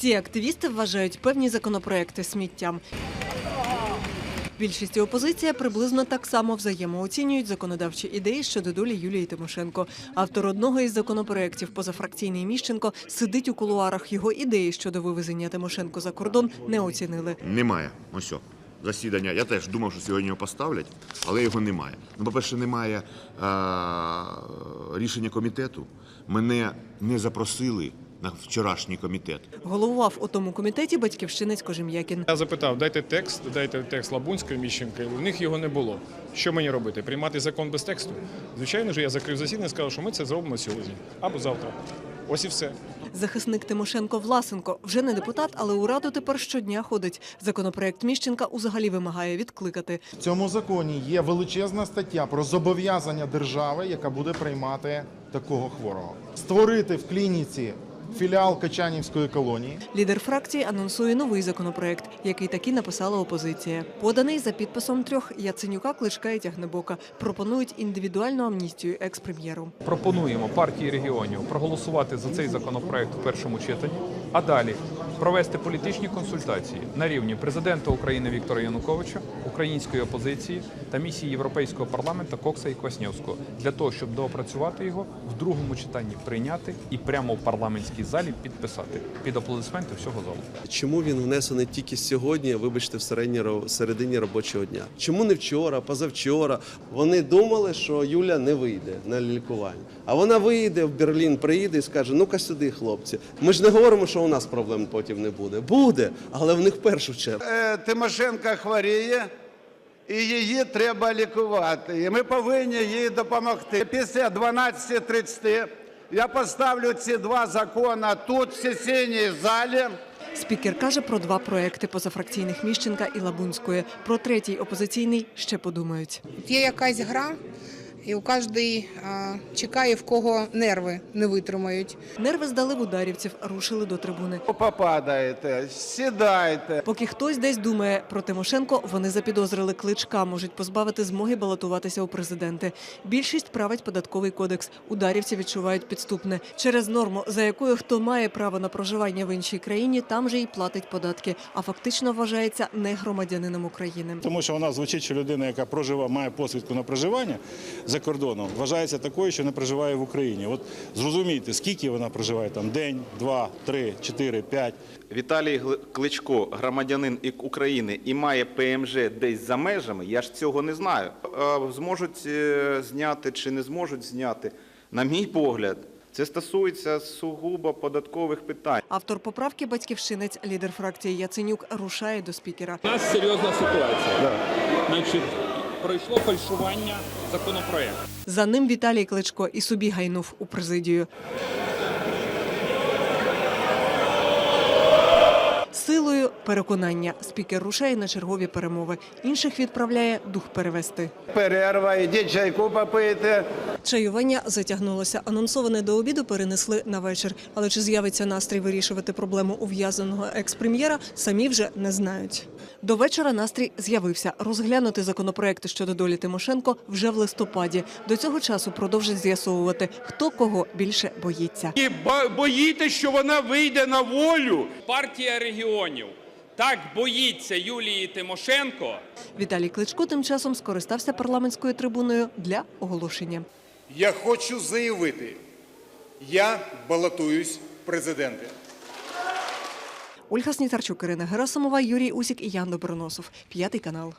Ці активісти вважають певні законопроекти сміттям. Більшість і опозиція приблизно так само взаємооцінюють законодавчі ідеї щодо долі Юлії Тимошенко. Автор одного із законопроєктів, позафракційний Міщенко, сидить у кулуарах. Його ідеї щодо вивезення Тимошенко за кордон не оцінили. Немає. Ось засідання. Я теж думав, що сьогодні його поставлять, але його немає. Ну, по-перше, немає а, рішення комітету. Мене не запросили на вчорашній комітет. Головував у тому комітеті батьківщинець Кожем'якін. Я запитав, дайте текст, дайте текст Лабунської Міщенка. У них його не було. Що мені робити? Приймати закон без тексту? Звичайно ж, я закрив засідання і сказав, що ми це зробимо сьогодні або завтра. Ось і все. Захисник Тимошенко Власенко вже не депутат, але у раду тепер щодня ходить. Законопроект Міщенка узагалі вимагає відкликати. В цьому законі є величезна стаття про зобов'язання держави, яка буде приймати такого хворого. Створити в клініці філіал Качанівської колонії. Лідер фракції анонсує новий законопроект, який таки написала опозиція. Поданий за підписом трьох Яценюка, Кличка і Тягнебока. Пропонують індивідуальну амністію екс-прем'єру. пропонуємо партії регіонів проголосувати за цей законопроект в першому читанні, а далі провести політичні консультації на рівні президента України Віктора Януковича, української опозиції та місії Європейського парламенту Кокса і Кваснєвського для того, щоб доопрацювати його в другому читанні прийняти і прямо в парламентській залі підписати під аплодисменти всього залу. Чому він внесений тільки сьогодні, вибачте, в середній середині робочого дня? Чому не вчора, позавчора? Вони думали, що Юля не вийде на лікування. А вона вийде в Берлін, приїде і скаже: ну-ка сюди, хлопці. Ми ж не говоримо, що у нас проблем потім не буде. Буде, але в них в першу чергу. Е, Тимошенко хворіє, і її треба лікувати. І ми повинні їй допомогти. Після 12.30 я поставлю ці два закони тут, в сесійній залі. Спікер каже про два проекти позафракційних Міщенка і Лабунської. Про третій опозиційний ще подумають. Є якась гра, і у кожний чекає, в кого нерви не витримають. Нерви здали в ударівців, рушили до трибуни. Попадаєте, сідайте. Поки хтось десь думає про Тимошенко, вони запідозрили кличка, можуть позбавити змоги балотуватися у президенти. Більшість править податковий кодекс. Ударівці відчувають підступне через норму, за якою хто має право на проживання в іншій країні, там же й платить податки, а фактично вважається не громадянином України. Тому що вона звучить, що людина, яка проживає, має посвідку на проживання за кордоном, вважається такою, що не проживає в Україні. От зрозумійте, скільки вона проживає там день, два, три, чотири, п'ять. Віталій Кличко, громадянин України і має ПМЖ десь за межами, я ж цього не знаю. Е, Зможуть е, зняти чи не зможуть зняти, на мій погляд, це стосується сугубо податкових питань. Автор поправки батьківщинець, лідер фракції Яценюк, рушає до спікера. У нас серйозна ситуація. Значить, пройшло фальшування законопроекту. За ним Віталій Кличко і собі гайнув у президію. Переконання спікер рушає на чергові перемови. Інших відправляє дух перевести. Перерва, ідіть чайку попийте. Чаювання затягнулося. Анонсоване до обіду перенесли на вечір. Але чи з'явиться настрій вирішувати проблему ув'язаного екс-прем'єра, самі вже не знають. До вечора настрій з'явився. Розглянути законопроекти щодо долі Тимошенко вже в листопаді. До цього часу продовжать з'ясовувати, хто кого більше боїться. І боїтесь, що вона вийде на волю. Партія регіонів так боїться Юлії Тимошенко. Віталій Кличко тим часом скористався парламентською трибуною для оголошення. Я хочу заявити, я балотуюсь в президенти. Ольга Снітарчук, Ірина Герасимова, Юрій Усік і Ян Доброносов. П'ятий канал.